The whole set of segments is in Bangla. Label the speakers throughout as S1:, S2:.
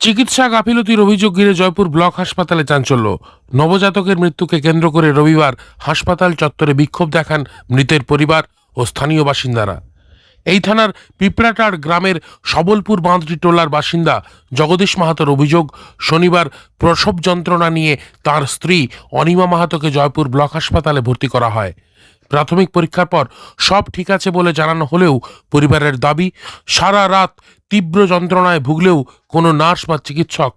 S1: চিকিৎসা গাফিলতির অভিযোগ ঘিরে জয়পুর ব্লক হাসপাতালে চাঞ্চল্য। নবজাতকের মৃত্যুকে কেন্দ্র করে রবিবার হাসপাতাল চত্বরে বিক্ষোভ দেখান মৃতের পরিবার ও স্থানীয় বাসিন্দারা। এই থানার পিপড়াটার গ্রামের সবলপুর বাঁধটি টোলার বাসিন্দা জগদীশ মাহাতোর অভিযোগ, শনিবার প্রসব যন্ত্রণা নিয়ে তার স্ত্রী অনিমা মাহাতোকে জয়পুর ব্লক হাসপাতালে ভর্তি করা হয়। প্রাথমিক পরীক্ষার পর সব ঠিক আছে বলে জানানো হলেও পরিবারের দাবি, সারা রাত তীব্র যন্ত্রণায় ভুগলেও কোনো নার্স বা চিকিৎসক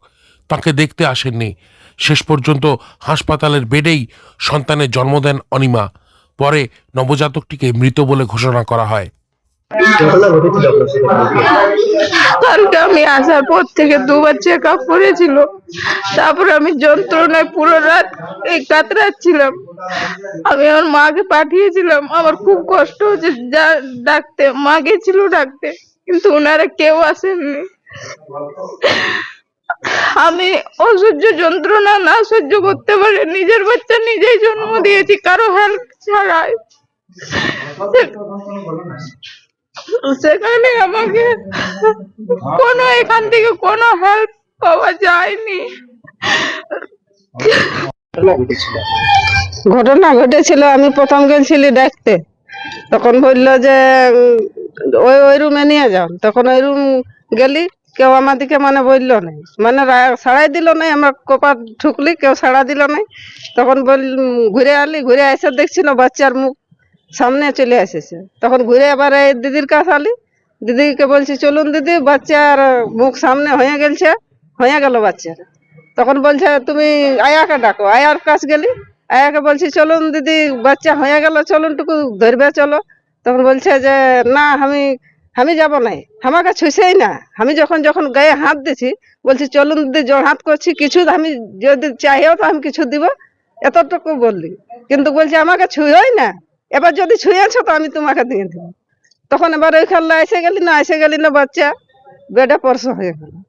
S1: তাকে দেখতে আসেননি। শেষ পর্যন্ত হাসপাতালের বেডেই সন্তানের জন্ম দেন অনিমা। পরে নবজাতকটিকে মৃত বলে ঘোষণা করা হয়।
S2: কালকে আমি আসার পর থেকে দুবার চেক আপ করেছিল। তারপরে আমি যন্ত্রণায় পুরো রাত এই কাতরাচ্ছিলাম। আমি আমার মাকে পাঠিয়েছিলাম। আমার খুব কষ্ট হচ্ছে ডাকতে মা গেছিল ডাকতে। কিন্তু ওনারা কেউ আসেননি। আমি অসহ্য যন্ত্রণা না সহ্য করতে পারে নিজের বাচ্চা নিজেই জন্ম দিয়েছি কারও হেল্প ছাড়াই। সেখানে আমাকে কোনো এখান থেকে কোনো হেল্প পাওয়া যায়নি।
S3: ঘটনা ঘটেছিল
S2: আমি প্রথম গেছিলি দেখতে। তখন বলল যে ওই ওই রুমে নিয়ে যাও। তখন ওই রুম গেলি, কেউ আমাদেরকে মানে বলল নাই মানে সাড়াই দিল নাই, আমরা কপার ঠুকলি, কেউ সাড়া দিল নাই। তখন বল, ঘুরে আলি, ঘুরে এসে দেখছিল বাচ্চার মুখ সামনে চলে এসেছে। তখন ঘুরে আবার এই দিদির কাছে আলি। দিদিকে বলছি, চলুন দিদি, বাচ্চার মুখ সামনে হয়ে গেছে হয়ে গেল বাচ্চার। তখন বলছে, তুমি আয়াকে ডাকো। আয়ার কাছে গেলি, আয়াকে বলছি, চলুন দিদি, বাচ্চা হয়ে গেল, চলুন টুকু ধরবে, চলো। তখন বলছে যে, না, আমি আমি যাব নাই। আমাকে ছুঁছেই না। আমি যখন যখন গায়ে হাত দিছি, বলছি, চলুন দিদি হাত করছি। কিছু আমি যদি চাইও তো আমি কিছু দিব। এতটুকু বললি। কিন্তু বলছে আমাকে ছুঁয়োই না। এবার যদি ছুঁয়েছো তো আমি তোমাকে দিয়ে দেবো। তখন এবার ওই খেলা এসে গেলি, না এসে গেলি না বাচ্চা। বেডে পরশ হয়ে গেল।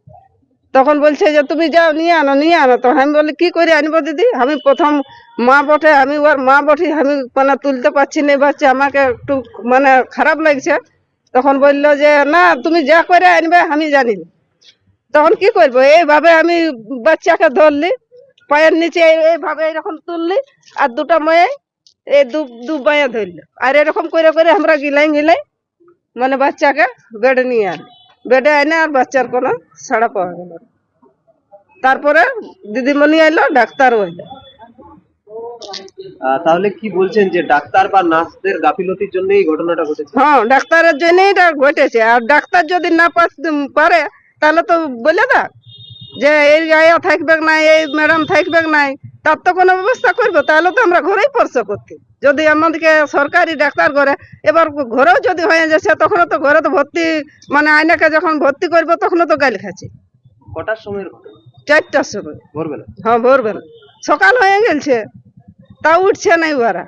S2: তখন বলছে যে, তুমি যাও, নিয়ে আনো নিয়ে আনো। তখন আমি বলি কি করে আনব দিদি? আমি প্রথম মা বটে, আমি ওর মা বটে, আমি মানে তুলতে পারছি না বাচ্চা আমাকে একটু মানে খারাপ লাগছে। তখন বলল যে, না, তুমি যা করে আনবে, আমি জানি। তখন কি করব? এইভাবে আমি বাচ্চাকে ধরলি, পায়ের নিচে এই- এইভাবে এরকম তুললি, আর দুটা মেয়ে এই দু দু বাঁয়ে ধরলো। আর এরকম করে করে আমরা গিলাই গিলাই মানে বাচ্চাকে বেডে নিয়ে আনি বেডে এনে আর বাচ্চার কোনো সাড়া পাওয়া গেল তারপরে দিদিমণি এলো ডাক্তারও
S3: আহ, তাহলে কি বলছেন যে ডাক্তার বা নার্সদের গাফিলতির জন্য এই ঘটনাটা ঘটেছে?
S2: হ্যাঁ ডাক্তারের জন্যই এটা ঘটেছে। আর ডাক্তার যদি না পারে তাহলে তো বলে দা যে এই আয়া থাকবে নাই এই ম্যাডাম থাকবে নাই তার তো কোনো ব্যবস্থা করব তাহলে তো আমরা ঘরেই পরশ করতে। যদি আমাদেরকে সরকারি ডাক্তার করে এবার ঘরেও যদি হয়ে যাচ্ছে তখন তো ঘরে তো ভর্তি মানে আইনাকে যখন ভর্তি করব তখন তো গাল খাচ্ছে।
S3: কটার ঘটনা
S2: চারটার সময়।
S3: ভোরবেলা?
S2: হ্যাঁ ভোরবেলা। সকাল হয়ে গেছে তা উঠছে নাই ওরা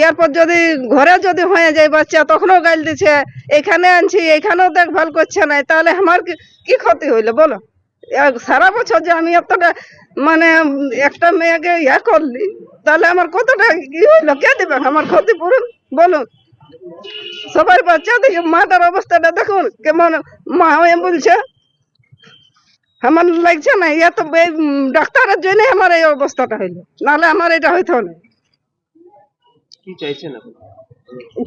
S2: এরপর যদি ঘরে যদি হয়ে যায় বাচ্চা তখনও গাল দিচ্ছে এখানে আনছি এখানেও দেখভাল করছে না তাহলে আমার কি ক্ষতি হইল বলো? সারা বছর যে আমি এতটা মানে একটা মেয়েকে ইয়া করলি তাহলে আমার কতটা কি হইল? কে দেবে? আমার ক্ষতিপূরণ বলুন। সবাই বাচ্চা দেখে মাটার অবস্থাটা দেখুন কেমন মা হয়ে বলছে। আমার লাগছে না ইয়া তো এই, ডাক্তারের জন্য আমার এই অবস্থাটা হইল। নাহলে আমার এটা হইতো না
S3: কি চাইছেন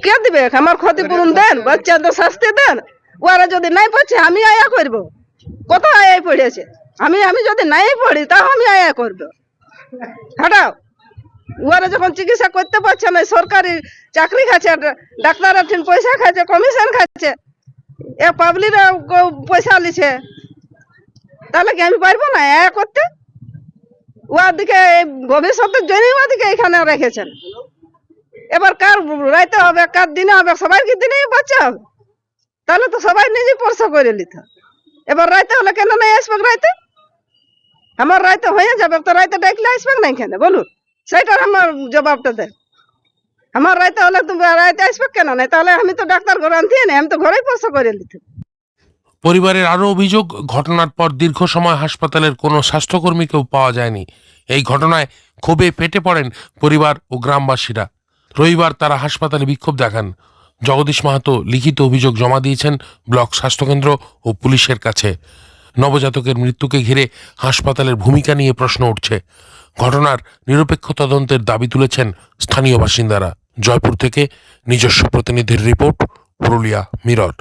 S2: কে দিবে? আমার ক্ষতিপূরণ দেন বাচ্চাদের শাস্তি দেন। ওরা যদি নাই পাচ্ছে আমি আয়া করব। কত আয়াই পড়েছে? আমি আমি যদি নাই পড়ি, তাও আমি আয়া করব। হাঁটাও। ওরা যখন চিকিৎসা করতে পারছে না সরকারি চাকরি খাচ্ছে ডাক্তার ঠিক পয়সা খাচ্ছে কমিশন খাচ্ছে, এ পাবলিকরা গ- পয়সা লিছে, তাহলে কি আমি পারব না আয়া করতে? ওদিকে ভবিষ্যতের জন্যই দিকে এখানে রেখেছেন। এবার কার রাইতে হবে, কার দিনে হবে, সবাই কি দিনে বাচ্চা হবে? তাহলে তো সবাই নিজে পরশ করে নিত এবার রাইতে হলে কেন নাই আসবে রাইতে? আমার রাইতে হয়ে যাবে, তো রাইতে ডাকলে আসবে না কেন? বলুন। সেটার আমার জবাবটা দেন। আমার রাইতে হলে তুমি রাইতে আসবে কেন? নাই তাহলে আমি তো ডাক্তার ঘরে আনতে না আমি তো ঘরেই পয়সা করে নিত
S1: পরিবারের আরও অভিযোগ, ঘটনার পর দীর্ঘ সময় হাসপাতালের কোনো স্বাস্থ্যকর্মীকেও পাওয়া যায়নি। এই ঘটনায় ক্ষোভে পেটে পড়েন পরিবার ও গ্রামবাসীরা। রবিবার তারা হাসপাতালে বিক্ষোভ দেখান। জগদীশ মাহাতো লিখিত অভিযোগ জমা দিয়েছেন ব্লক স্বাস্থ্যকেন্দ্র ও পুলিশের কাছে। নবজাতকের মৃত্যুকে ঘিরে হাসপাতালের ভূমিকা নিয়ে প্রশ্ন উঠছে। ঘটনার নিরপেক্ষ তদন্তের দাবি তুলেছেন স্থানীয় বাসিন্দারা। জয়পুর থেকে নিজস্ব প্রতিনিধির রিপোর্ট, পুরুলিয়া, মিরর।